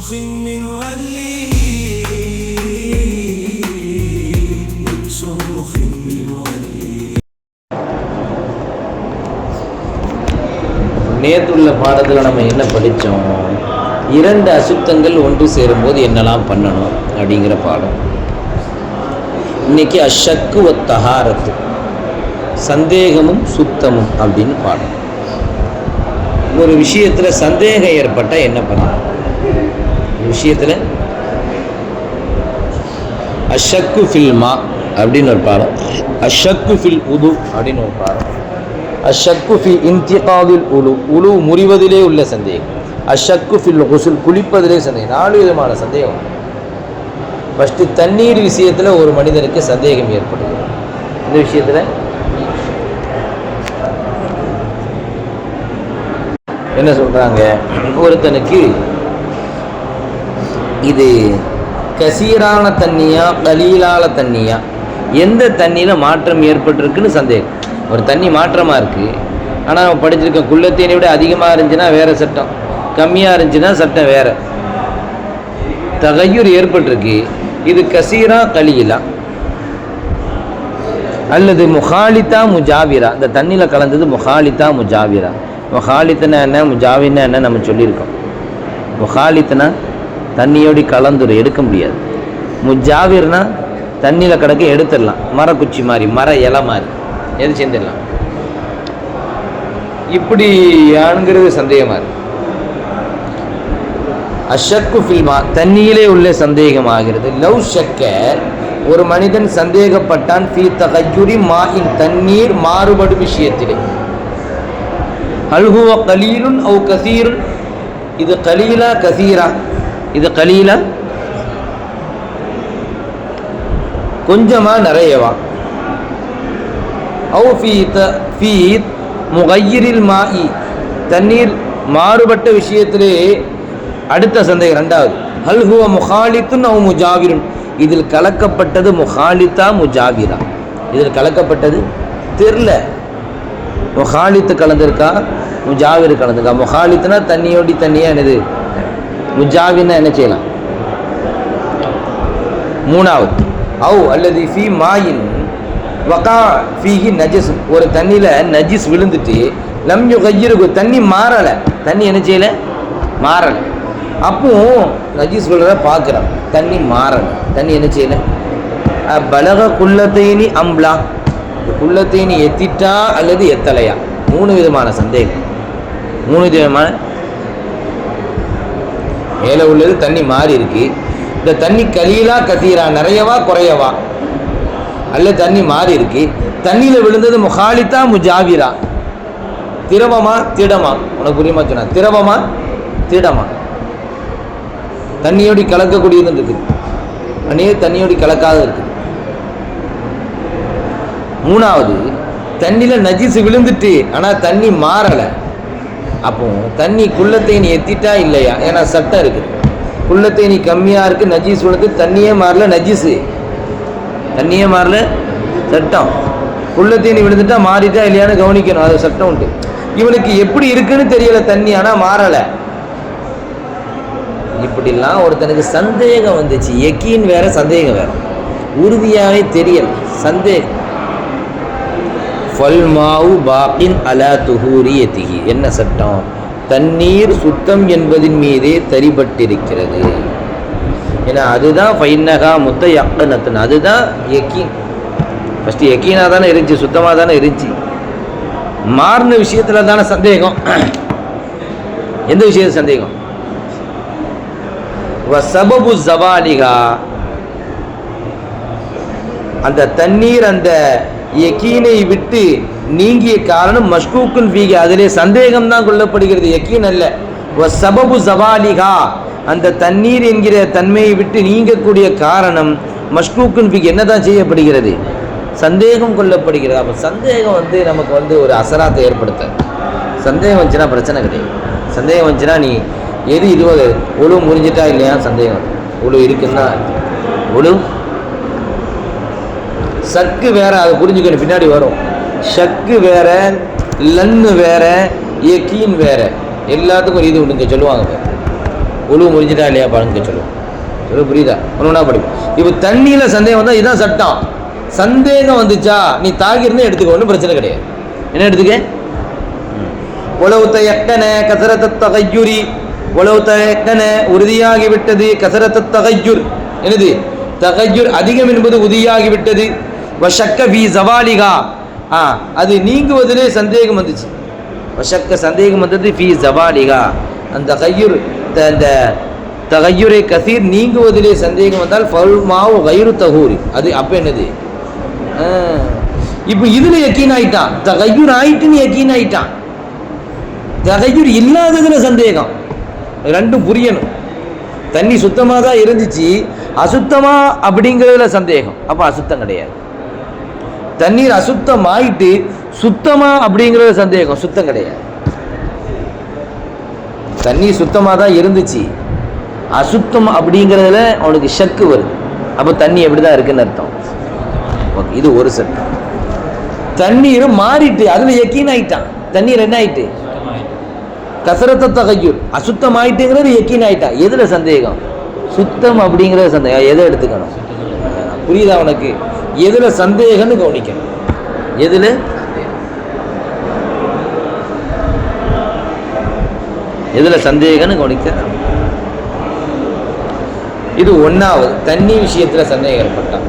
صمخ من ولي من صمخ من ولي நேற்றுள்ள பாடத்தில் நம்ம என்ன படித்தோம் இரண்டு அசுத்தங்கள் ஒன்று சேரும்போது என்னெல்லாம் பண்ணணும் அப்படிங்கிற பாடம் இன்னைக்கு அஷக்கு ஒத்தகாரத்து சந்தேகமும் சுத்தமும் அப்படின்னு பாடம் ஒரு விஷயத்தில் சந்தேகம் ஏற்பட்டால் என்ன பண்ணணும் ஒரு விஷயத்தில் அஷக்கு ஃபில்மா அப்படின்னு ஒரு பாடம். அஷக்கு ஃபில் உது அப்படின்னு ஒரு பாடம். அஷக்கு ஃபி இன்திகாவில் உலு உலு முறிவதிலே உள்ள சந்தேகம். அஷக்கு ஃபில் குசுல் குளிப்பதிலே சந்தேகம். நாலு விதமான சந்தேகம். ஃபஸ்ட்டு தண்ணீர் விஷயத்தில் ஒரு மனிதனுக்கு சந்தேகம் ஏற்படுது இந்த விஷயத்தில் என்ன சொல்கிறாங்க ஒருத்தனுக்கு இது கசீரான தண்ணியா கலீலான தண்ணியா? எந்த தண்ணியில் மாற்றம் ஏற்பட்டிருக்குன்னு சந்தேகம். ஒரு தண்ணி மாற்றமாக இருக்குது ஆனால் நம்ம படிச்சிருக்க குள்ளத்தேனை விட அதிகமாக இருந்துச்சுன்னா வேறு சட்டம். கம்மியாக இருந்துச்சுன்னா சட்டம் வேறு. தகையூர் ஏற்பட்டிருக்கு. இது கசீரா கலீலா? அல்லது முகாலித்தா முஜாவிரா? இந்த தண்ணியில் கலந்தது முகாலித்தா முஜாவிரா. முகாலித்தனா என்ன முஜாவின்னா என்ன நம்ம சொல்லியிருக்கோம். முகாலித்தனா தண்ணியோடி கலந்துரும் எடுக்க முடியாது. முஜாவிர்னா தண்ணியில் கிடக்க எடுத்துடலாம். மரக்குச்சி மாதிரி மர இலை மாதிரி. எது சேர்ந்துடலாம் இப்படி ஆணுங்கிறது சந்தேகமாக இருக்கு. அஷக்கு ஃபில்மா தண்ணியிலே உள்ள சந்தேகமாகிறது. லவ் ஷக்க ஒரு மனிதன் சந்தேகப்பட்டான் ஃபி தகையுரி மாஹின் தண்ணீர் மாறுபடும் விஷயத்திலே. அல்ஹுவ கலீலுன் அவு கசீருன். இது கலீலா கசீரா. இது கலீலா? கொஞ்சமா நிறையவா? அவு ஃபி முகையிரில் தண்ணீர் மாறுபட்ட விஷயத்திலே அடுத்த சந்தேகம் ரெண்டாவது ஹல்ஹுவ முஹாலித்துன் அவ் முஜாவிருன். இதில் கலக்கப்பட்டது முஹாலித்தா முஜாவிரா. இதில் கலக்கப்பட்டது தெரில. முஹாலித்து கலந்திருக்கா? முஜாவிர் கலந்திருக்கா? முஹாலித்துனா தண்ணியோடி தண்ணியாக என்னது? முஜாவின்னா என்ன செய்யலாம்? மூணாவது அவு அல்லது ஃபி மாயின் வகா ஃபீஹி நஜிஸ். ஒரு தண்ணியில் நஜிஸ் விழுந்துட்டு லம் யுகையிருக்கு தண்ணி மாறலை. தண்ணி என்ன செய்யலை? மாறலை. அப்போ நஜீஸ் விழுறத பார்க்குறோம். தண்ணி மாறலை. தண்ணி என்ன செய்யலை? பலக குள்ளத்தைனி அம்லா. குள்ளத்தைனி எத்திட்டா அல்லது எத்தலையா? மூணு விதமான சந்தேகம் மூணு விதமான மேலே உள்ளது தண்ணி மாறி இருக்கு. இந்த தண்ணி கலியிலா கத்தீரா நிறையவா குறையவா? அல்ல தண்ணி மாறி இருக்கு. தண்ணியில் விழுந்தது முகாலித்தா முஜாவிரா. திரவமா திடமா? உனக்கு புரியுமா சொன்ன? திரவமா திடமா? தண்ணியோடி கலக்கக்கூடியது இருக்குது தண்ணியே தண்ணியோடி கலக்காத இருக்குது மூணாவது தண்ணியில் நஜிசு விழுந்துட்டு ஆனால் தண்ணி மாறலை. அப்போ தண்ணி குள்ளத்தேனி எத்திட்டா இல்லையா? ஏன்னா சட்டம் இருக்குது. நீ கம்மியாக இருக்குது நஜீஸ் விழுந்து தண்ணியே மாறல நஜீஸு. தண்ணியே மாறல சட்டம். குள்ளத்தேனி விழுந்துட்டா மாறிட்டா இல்லையான்னு கவனிக்கணும் அது சட்டம் உண்டு. இவனுக்கு எப்படி இருக்குன்னு தெரியல தண்ணி ஆனால் மாறலை. இப்படிலாம் ஒருத்தனுக்கு சந்தேகம் வந்துச்சு. எக்கின் வேற சந்தேகம் வேற. உறுதியாகவே தெரியல. சந்தேகம் ஃபல்மாவு பாக்கின் அலா துஹூரி எத்திகி என்ன சட்டம்? தண்ணீர் சுத்தம் என்பதின் மீதே தரிபட்டிருக்கிறது. ஏன்னா அதுதான் ஃபைனகா முத்த யக்கனத்தன் அதுதான் எக்கீன் ஃபஸ்ட்டு எக்கீனாக தானே இருந்துச்சு சுத்தமாக தானே இருந்துச்சு. மாறின விஷயத்தில் தானே சந்தேகம். எந்த விஷயத்து சந்தேகம்? சபபு ஜபாலிகா அந்த தண்ணீர் அந்த யக்கீனை விட்டு நீங்கிய காரணம் மஷ்கூக்குன் ஃபீக அதிலே சந்தேகம் தான் கொள்ளப்படுகிறது. யக்கீன் அல்ல. சபபு சவாலிகா அந்த தண்ணீர் என்கிற தன்மையை விட்டு நீங்கக்கூடிய காரணம் மஷ்கூக்குன் ஃபீக் என்னதான் செய்யப்படுகிறது? சந்தேகம் கொள்ளப்படுகிறது. அப்போ சந்தேகம் வந்து நமக்கு வந்து ஒரு அசராத்தை ஏற்படுத்த சந்தேகம் வந்துச்சுன்னா பிரச்சனை கிடையாது. சந்தேகம் வந்துச்சுன்னா நீ எது இதுவாக ஒழு முறிஞ்சிட்டா இல்லையா? சந்தேகம். ஒழு இருக்குன்னா ஒழு சக்கு வேற அதை புரிஞ்சுக்கணும் பின்னாடி வரும். ஷக்கு வேற லன்னு வேற எக்கீன் வேற. எல்லாத்துக்கும் ஒரு இது உண்டுங்க சொல்லுவாங்க பாரு. ஒழுவு முறிஞ்சிட்டா இல்லையா பாருங்க சொல்லுவோம் சொல்ல. புரியுதா? ஒன்றா படிப்போம் இப்போ தண்ணியில் சந்தேகம் வந்தால் இதுதான் சட்டம். சந்தேகம் வந்துச்சா நீ தாகிருந்தே எடுத்துக்க ஒன்றும் பிரச்சனை கிடையாது. என்ன எடுத்துக்க? உளவு தயக்கன கசரத்த தகையுரி உளவு தயக்கன உறுதியாகிவிட்டது கசரத்த தகையுர். என்னது? தகையுர் அதிகம் என்பது உறுதியாகிவிட்டது வஷக்க வி ஜவாலிகா. ஆ அது நீங்குவதிலே சந்தேகம் வந்துச்சு. வஷக்க சந்தேகம் வந்தது ஃபி ஜவாலிகா. அந்த கையுர் அந்த தகையுரை கசீர் நீங்குவதிலே சந்தேகம் வந்தால் ஃபல்மாவு வயிறு கயிறு தகூரி. அது அப்போ என்னது? ஆ, இப்போ இதில் யக்கீன் ஆயிட்டான். தகையூர் ஆயிட்டுன்னு யக்கீன் ஆயிட்டான். தகையூர் இல்லாததுல சந்தேகம். ரெண்டும் புரியணும். தண்ணி சுத்தமாக தான் இருந்துச்சு. அசுத்தமாக அப்படிங்கிறதுல சந்தேகம். அப்போ அசுத்தம் கிடையாது. தண்ணீர் அசுத்தம் ஆயிட்டு சுத்தமா அப்படிங்கிறது சந்தேகம். சுத்தம் கிடையாது. தண்ணீர் சுத்தமாக தான் இருந்துச்சு. அசுத்தம் அப்படிங்கிறதுல அவனுக்கு ஷக்கு வருது. அப்போ தண்ணி எப்படி தான் இருக்குன்னு அர்த்தம். ஓகே இது ஒரு சட்டம் தண்ணீர் மாறிட்டு அதில் எக்கீன் ஆயிட்டான். தண்ணீர் என்ன ஆயிட்டு? கசரத்தை தகையூர். அசுத்தம் ஆயிட்டுங்கிறது எக்கீன் ஆயிட்டான். எதில் சந்தேகம்? சுத்தம் அப்படிங்கிறது சந்தேகம். எதை எடுத்துக்கணும்? புரியுதா உனக்கு? எதுல சந்தேகம்னு கவனிக்கணும். எதுல? எதுல சந்தேகம்னு கவனிக்க? இது ஒன்னாவது தண்ணி விஷயத்துல சந்தேகம் ஏற்பட்டான்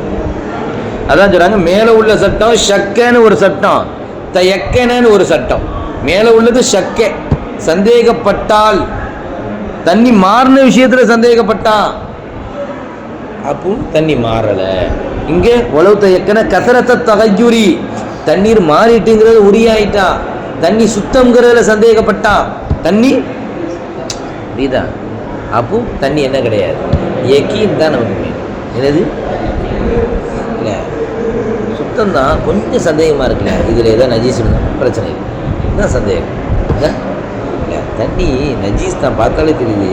அதான் சொல்றாங்க மேல உள்ள சட்டம் ஷக்கன்னு ஒரு சட்டம் தயக்கனன்னு ஒரு சட்டம் மேல உள்ளது ஷக்க. சந்தேகப்பட்டால் தண்ணி மாறின விஷயத்துல சந்தேகப்பட்டான் அப்போ தண்ணி மாறலை. இங்கே உழவு எக்கனை கசரத்தை தகையுரி தண்ணீர் மாறிட்டுங்கிறது உரியாயிட்டான் தண்ணி சுத்தம்ங்கிறதுல சந்தேகப்பட்டான் தண்ணி புரியுதா அப்போ தண்ணி என்ன கிடையாது. எக்கீன் தான் நமக்கு வேணும் என்னது? இல்லை. சுத்தம் தான் கொஞ்சம் சந்தேகமாக இருக்குல்ல. இதில் ஏதோ நஜீஸ் பிரச்சனை இல்லை. இதுதான் சந்தேகம். இல்லை? இல்லை. தண்ணி நஜீஸ் தான் பார்த்தாலே தெரியுது.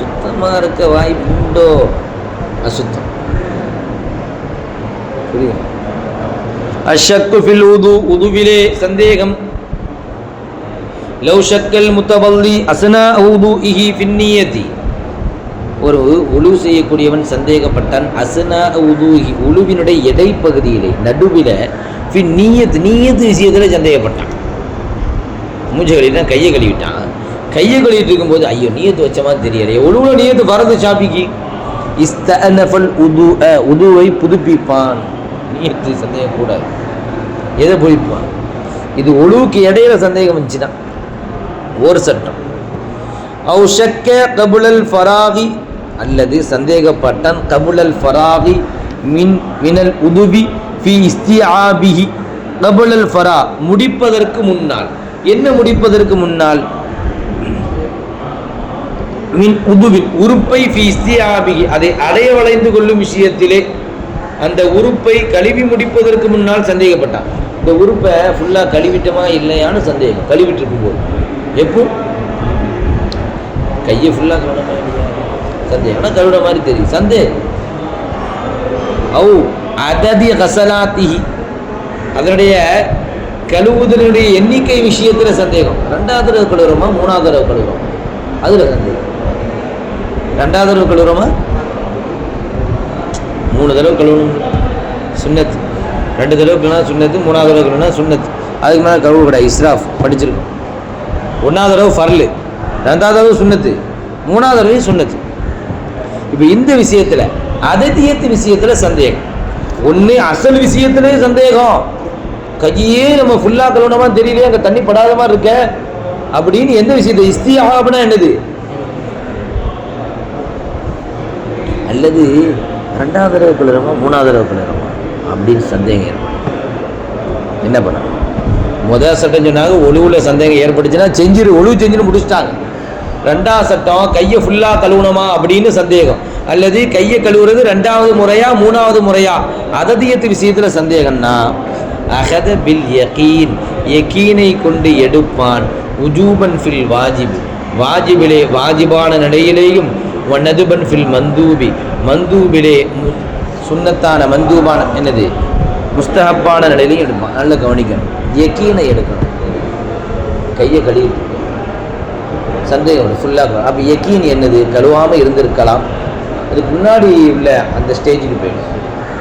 சுத்தமாக இருக்க வாய்ப்பு உண்டோ? அசுத்தம். புரியுது? அஷக்கு ஃபில் உது உதுவிலே சந்தேகம். லவ் ஷக்கல் முத்தபல்லி அசனா உது இஹி ஃபின்னியதி ஒரு உழு செய்யக்கூடியவன் சந்தேகப்பட்டான். அசனா உதூஹி உழுவினுடைய இடைப்பகுதியிலே நடுவில் ஃபின் நீயத் நீயத்து விஷயத்தில் சந்தேகப்பட்டான். மூஞ்ச கழுவிட்டான் கையை கழுவிட்டான். கையை கழுவிட்டு இருக்கும்போது ஐயோ நீயத்து வச்ச மாதிரி தெரியலையே. ஒழுவில் நீயத்து வரது சாப்பிக்கு. இஸ்தனஃபல் உது உதுவை புதுப்பிப்பான். நீயத்து சந்தேகம் கூடாது. எதை புதுப்பிப்பான்? இது ஒழுவுக்கு இடையில சந்தேகம் வந்துச்சுன்னா ஒரு சட்டம். அவு ஷக்க கபுலல் ஃபராகி அல்லது சந்தேகப்பட்டான் கபுலல் ஃபராகி மின் மினல் உதுவி ஃபி இஸ்தியாபிஹி கபுலல் ஃபரா. முடிப்பதற்கு முன்னால். என்ன முடிப்பதற்கு முன்னால்? மின் உதுவின் உறுப்பை ஃபி அதை அடைய வளைந்து கொள்ளும் விஷயத்திலே அந்த உறுப்பை கழுவி முடிப்பதற்கு முன்னால் சந்தேகப்பட்டான். இந்த உறுப்பை ஃபுல்லாக கழுவிட்டமா இல்லையான்னு சந்தேகம். கழுவிட்டு இருக்கும்போது எப்போ? கையை ஃபுல்லாக கழுவணுமா சந்தேகம். ஆனால் கழுவுற மாதிரி தெரியும். சந்தேகம். ஓ அததி கசலாத்திஹி. அதனுடைய கழுவுதலுடைய எண்ணிக்கை விஷயத்தில் சந்தேகம். ரெண்டாவது தடவை கழுவுறோமா? மூணாவது தடவை கழுவுறோம்? அதில் சந்தேகம். ரெண்டாவது தடவை கழுவுறோமா? மூணு தடவை கழுவணும். சுண்ணத்து. ரெண்டு தடவை கழுவினா சுண்ணத்து மூணாவது தடவை கழுவினா சுண்ணத்து. அதுக்கு மேலே கழுவ கூடாது இஸ்ராஃப் படிச்சிருக்கோம் ஒன்றாவது தடவை ஃபர்லு. ரெண்டாவது தடவை சுண்ணத்து. மூணாவது தடவை சுண்ணத்து. இப்போ இந்த விஷயத்தில் அதத்தியத்து விஷயத்தில் சந்தேகம். ஒன்று அசல் விஷயத்திலே சந்தேகம். கையே நம்ம ஃபுல்லாக கழுவினமா தெரியலையே அங்கே தண்ணி படாத மாதிரி இருக்க. அப்படின்னு எந்த விஷயத்தை அப்படின்னா என்னது? அல்லது ரெண்டாவது தடவை கழுவுறோமா மூணாவது தடவை குளிரமா அப்படின்னு சந்தேகம் ஏற்படும். என்ன பண்ணணும்? முதல் சட்டம் சொன்னாங்க ஒழுவுல சந்தேகம் ஏற்பட்டுச்சுன்னா செஞ்சிரு ஒழுவு செஞ்சுன்னு முடிச்சிட்டாங்க. ரெண்டாவது சட்டம் கையை ஃபுல்லாக கழுவணுமா அப்படின்னு சந்தேகம். அல்லது கையை கழுவுறது ரெண்டாவது முறையா மூணாவது முறையா? அததியத்து விஷயத்தில் சந்தேகம்னா அகத பில் யகீன் யகீனை கொண்டு எடுப்பான். உஜூபன் ஃபில் வாஜிப். வாஜிபிலே வாஜிபான நிலையிலேயும் வனதுபன் ஃபில் மந்தூபி. மந்தூபிலே சுன்னத்தான மந்தூபான என்னது? முஸ்தஹப்பான நிலையிலையும் எடுப்பான். நல்லா கவனிக்கணும். யக்கீனை எடுக்கணும். கையை கழுவி சந்தேகம் ஃபுல்லாக அப்போ யக்கீன் என்னது? கழுவாமல் இருந்திருக்கலாம். அதுக்கு முன்னாடி உள்ள அந்த ஸ்டேஜுக்கு போயிடும்.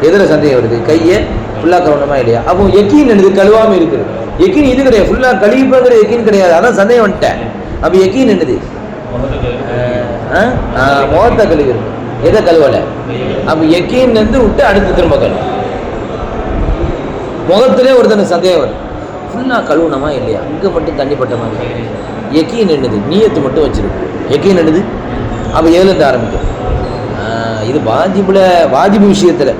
எதில் சந்தேகம் வருது? கையை ஃபுல்லாக கழுவணுமா இல்லையா? அப்போ யக்கீன் என்னது? கழுவாமல் இருக்குது யக்கீன் இது கிடையாது. ஃபுல்லாக கழுவிப்பாங்கிற யக்கீன் கிடையாது. அதான் சந்தேகம் வந்துட்டேன். அப்போ யக்கீன் என்னது? முகத்தை கழுவி எதை கழுவலை? அப்போ எக்கீன் வந்து விட்டு அடுத்து திரும்ப கழுவு. முகத்திலே ஒருத்தனுக்கு சந்தேகம் வரும் ஃபுல்லாக கழுவுனமா இல்லையா? அங்கே மட்டும் தண்ணி பட்ட மாதிரி. எக்கீன் என்னது? நீயத்து மட்டும் வச்சிருக்கு. எக்கீன் என்னது? அப்போ ஏழுந்து ஆரம்பிக்கும். இது வாஜிபில் வாஜிபு விஷயத்தில்.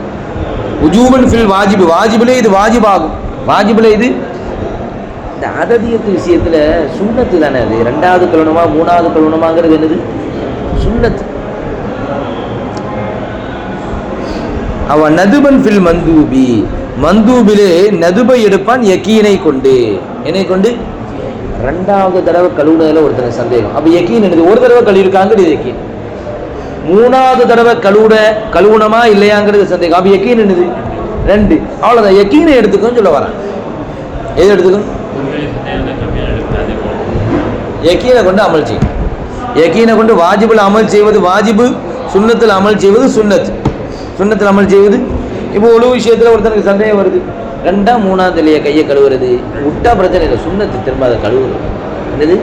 உஜூபன் ஃபில் வாஜிபு. வாஜிபிலே இது வாஜிபாகும். வாஜிபில் இது? இந்த அததியத்து விஷயத்தில் சுண்ணத்து தானே அது? ரெண்டாவது கழுவணுமா மூணாவது கழுவணுமாங்கிறது என்னது? சுண்ணத்து. அவன் நதுபன் ஃபில் மந்தூபி. மந்தூபிலே நதுபை எடுப்பான் யக்கீனை கொண்டு. என்னை கொண்டு? ரெண்டாவது தடவை கழுவுனதில் ஒருத்தனை சந்தேகம். அப்போ யக்கீன் என்னது? ஒரு தடவை கழுவிருக்காங்கிறது யக்கீன். மூணாவது தடவை கழுவுட கழுவுனமா இல்லையாங்கிறது சந்தேகம். அப்போ யக்கீன் என்னது? ரெண்டு. அவ்வளோதான் யக்கீனை எடுத்துக்கோன்னு சொல்ல வரேன். எது எடுத்துக்கணும்? யக்கீனை கொண்டு அமல் செய்யும் யக்கீனை கொண்டு வாஜிபில் அமல் செய்வது வாஜிபு சுண்ணத்தில் அமல் செய்வது சுண்ணத்து. சுண்ணத்தில் அமல் செய்வது இப்போ ஒழு விஷயத்தில் ஒருத்தனுக்கு சந்தேகம் வருது. ரெண்டா மூணாவது இல்லையா கையை கழுவுறது. விட்டா பிரச்சனை இல்லை. சுண்ணத்தை திரும்ப அதை கழுவுறது. என்னது?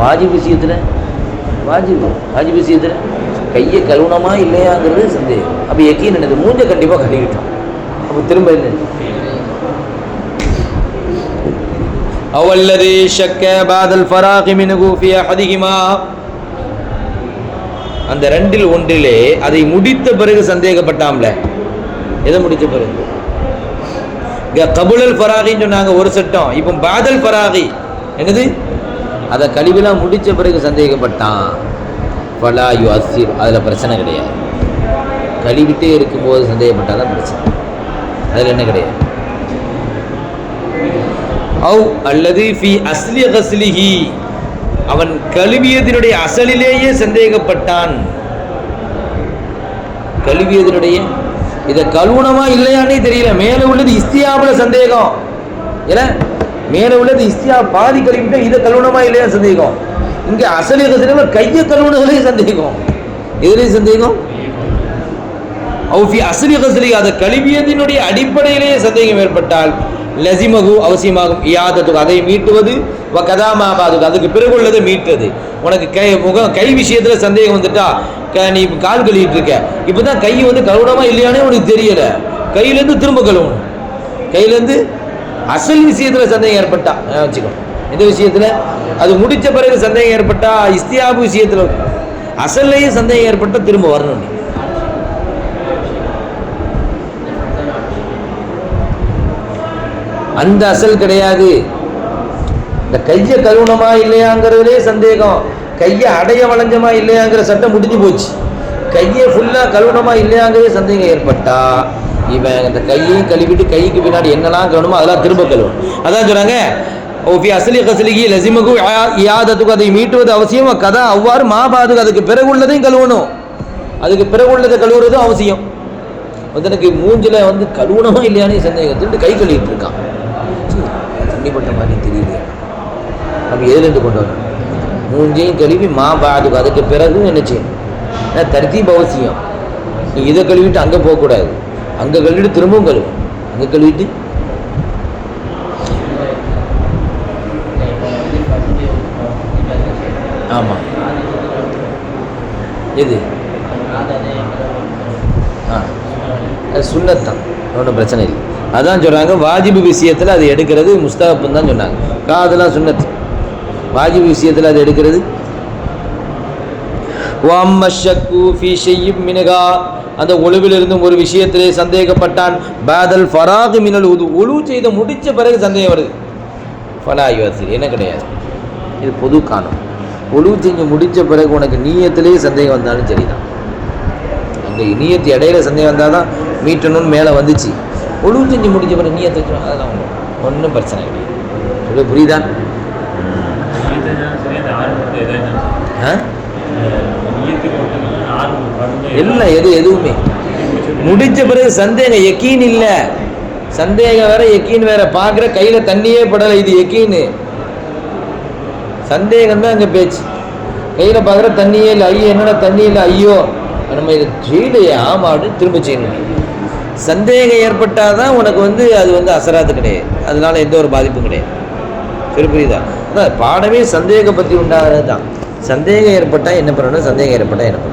வாஜிப் விஷயத்தில் வாஜிபு வாஜிப் விஷயத்தில் கையை கழுவுனமா இல்லையாங்கிறது சந்தேகம். அப்போ எக்கீன் என்னது? மூஞ்ச கண்டிப்பாக கழுவிட்டான். அப்போ திரும்ப என்ன? அவல்லதி ஷக்க பாதல் ஃபராகி மினுகு ஃபியா ஹதிகிமா அந்த ரெண்டில் ஒன்றிலே அதை முடித்த பிறகு சந்தேகப்பட்டாம்ல. எதை முடித்த பிறகு? கபுலல் பராகின்னு சொன்னாங்க ஒரு சட்டம். இப்போ பாதல் பராகி என்னது? அதை கழிவுலாம் முடித்த பிறகு சந்தேகப்பட்டான். பலா யு அசிர் அதில் பிரச்சனை கிடையாது. கழுவிட்டே இருக்கும்போது சந்தேகப்பட்டால் தான் பிரச்சனை. அதில் என்ன கிடையாது? அவு அல்லது ஃபி அஸ்லி கஸ்லிஹி. அவன் கழுவியதனுடைய அசலிலேயே சந்தேகப்பட்டான். கழுவியதனுடைய இதை கழுவுணமா இல்லையானே தெரியல. மேலே உள்ளது இஸ்தியாபுல சந்தேகம். ஏன்னா மேலே உள்ளது இஸ்தியா பாதி கழுவிட்டா இதை கழுவுணமா இல்லையா சந்தேகம். இங்கே அசலி கஸ்லில கையை கழுவுனதுலேயே சந்தேகம். எதுலேயும் சந்தேகம்? அவுஃபி அசலி கசலி அதை கழுவியதினுடைய அடிப்படையிலேயே சந்தேகம் ஏற்பட்டால் லசிமகு அவசியமாகும். இயாதத்துக்கு அதை மீட்டுவது வ கதாமாபாதுக்கு அதுக்கு பிறகு உள்ளதை மீட்டுறது. உனக்கு கை முகம் கை விஷயத்தில் சந்தேகம் வந்துட்டா க நீ கால் கழுவிட்டு இருக்க. இப்பதான் கை வந்து கழுவுனமா இல்லையானே உனக்கு தெரியலை. கையிலேருந்து திரும்ப கழுவணும். கையிலேருந்து அசல் விஷயத்தில் சந்தேகம் ஏற்பட்டா. வச்சுக்கோ. எந்த விஷயத்தில் அது முடித்த பிறகு சந்தேகம் ஏற்பட்டா இஸ்தியாபு விஷயத்தில். அசல்லையும் சந்தேகம் ஏற்பட்டா திரும்ப வரணும் நீ. அந்த அசல் கிடையாது. இந்த கையை கழுவுனமா இல்லையாங்கிறதுலே சந்தேகம். கையை அடைய வளைஞ்சமா இல்லையாங்கிற சட்டம் முடிஞ்சு போச்சு. கையை ஃபுல்லாக கழுவுனமா இல்லையாங்கிறதே சந்தேகம் ஏற்பட்டா இவன் இந்த கையையும் கழுவிட்டு கைக்கு பின்னாடி என்னெல்லாம் கழுவணுமோ அதெல்லாம் திரும்ப கழுவும் அதான் சொல்றாங்க ஓபி அசலி கசலிகி லசிமகு யாதத்துக்கு அதை மீட்டுவது அவசியம். கதா அவ்வாறு மாபாதுக்கு அதுக்கு பிறகு உள்ளதையும் கழுவணும். அதுக்கு பிறகு உள்ளதை கழுவுறதும் அவசியம். ஒருத்தனுக்கு மூஞ்சில வந்து கழுவுனமா இல்லையானே சந்தேகம். கை கழுவிட்டு இருக்கான். தண்ணிப்பட்ட மாதிரி தெரியலையே நம்ம எதுலேருந்து கொண்டு வரணும்? மூஞ்சையும் கழுவி மா பாதுக்கு அதுக்கு பிறகு என்ன செய்யணும்? ஏன்னா தர்த்தீப் அவசியம் நீ இதை கழுவிட்டு அங்கே போகக்கூடாது. அங்கே கழுவிட்டு திரும்பவும் கழுவு. அங்கே கழுவிட்டு. ஆமாம் எது? ஆ. அது சுன்னத்தான் ஒன்றும் பிரச்சனை இல்லை. அதான் சொல்கிறாங்க வாஜிபு விஷயத்தில் அது எடுக்கிறது முஸ்தகப்புன்னு தான் சொன்னாங்க. காதெல்லாம் சொன்னது வாஜிபு விஷயத்தில் அது எடுக்கிறது. மினகா. அந்த ஒழுவிலிருந்தும் ஒரு விஷயத்திலே சந்தேகப்பட்டான். பாதல் ஃபராகு மினல் உது. ஒழு செய்த முடித்த பிறகு சந்தேகம் வருது. ஃபலா என்ன கிடையாது. இது பொது காணும். ஒழு செஞ்சு முடித்த பிறகு உனக்கு நீயத்திலே சந்தேகம் வந்தாலும் சரிதான். அந்த நீயத்து இடையில சந்தேகம் வந்தால் தான் மீட்டணும்னு மேலே வந்துச்சு. ஒழு செஞ்சு முடிச்ச பிறகு நீயத்தை வச்சு அதெல்லாம் ஒன்றும் பிரச்சனை கிடையாது சொல்லு புரியுதா? ஆ? எல்லாம் எது எதுவுமே. முடிச்ச பிறகு சந்தேகம் எக்கீன் இல்லை. சந்தேகம் வேற எக்கீன் வேற. பார்க்குற கையில் தண்ணியே படலை இது எக்கீனு சந்தேகம் தான் அங்கே பேச்சு. கையில் பார்க்குற தண்ணியே இல்லை. ஐயோ என்னடா தண்ணி இல்லை? ஐயோ. நம்ம இதை செய்யலையே ஆமா அப்படின்னு திரும்ப செய்யணும். சந்தேகம் ஏற்பட்டால் தான் உனக்கு வந்து அது வந்து அசராத்து கிடையாது. அதனால எந்த ஒரு பாதிப்பும் கிடையாது. சரி புரியுதா? அதான் பாடமே சந்தேகம் பற்றி உண்டாகிறது தான் சந்தேகம் ஏற்பட்டால் என்ன பண்ணணும்? சந்தேகம் ஏற்பட்டால் என்ன பண்ணணும்?